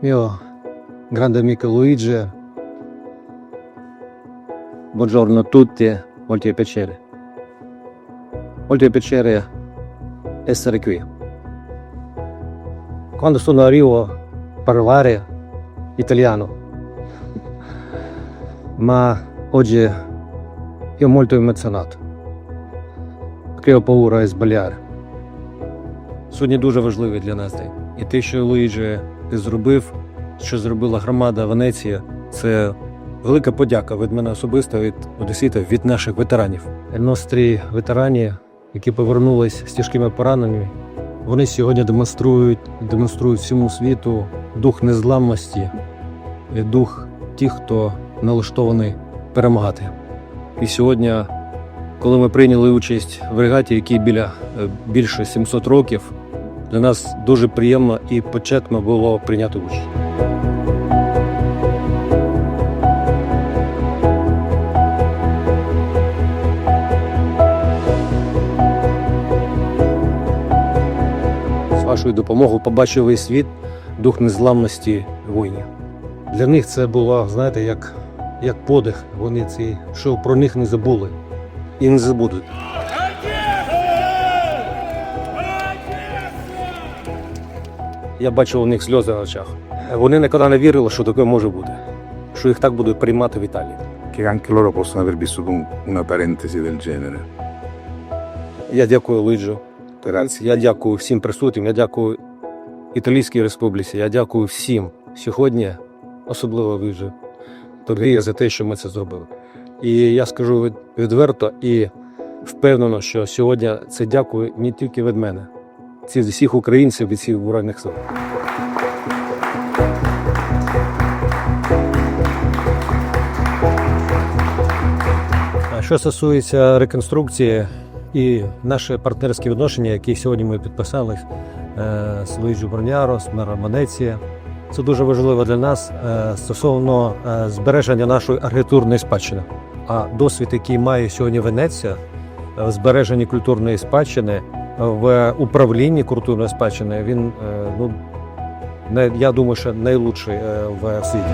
mio grande amico Luigi. Buongiorno a tutti, molto piacere. Molto piacere essere qui. Quando sono arrivo a parlare italiano, ma oggi io molto emozionato. Perché ho paura di sbagliare. Сьогодні дуже важливий для нас день. І те, що Луїджі ти зробив, що зробила громада Венеції, це велика подяка від мене особисто, від Одесіта, від наших ветеранів. Нострі ветерані, які повернулись з тяжкими пораненнями, вони сьогодні демонструють, демонструють всьому світу дух незламності і дух тих, хто налаштований перемагати. І сьогодні, коли ми прийняли участь в регаті, якій біля е, більше 700 років, для нас дуже приємно і почетно було прийняти участь. З вашою допомогою побачив весь світ дух незламності воїнів. Для них це було, знаєте, як, як подих. Вони ці, що про них не забули і не забудуть. Я бачив у них сльози на очах. Вони ніколи не вірили, що таке може бути, що їх так будуть приймати в Італії. che anche loro possono aver vissuto una parentesi del genere. Я дякую Лиджу. Я дякую всім присутнім. Я дякую Італійській республіці. Я дякую всім сьогодні, особливо Лиджу, тобі за те, що ми це зробили. І я скажу відверто і впевнено, що сьогодні це дякую не тільки від мене, це від всіх українців, від всіх збройних сил. Що стосується реконструкції і наші партнерські відношення, які сьогодні ми підписали е, з Луїджі Броняро, з мером Венеції, це дуже важливо для нас е, стосовно е, збереження нашої архітектурної спадщини. А досвід, який має сьогодні Венеція е, в збереженні культурної спадщини, е, в управлінні культурної спадщини, він е, ну я думаю, що найлучший е, в світі.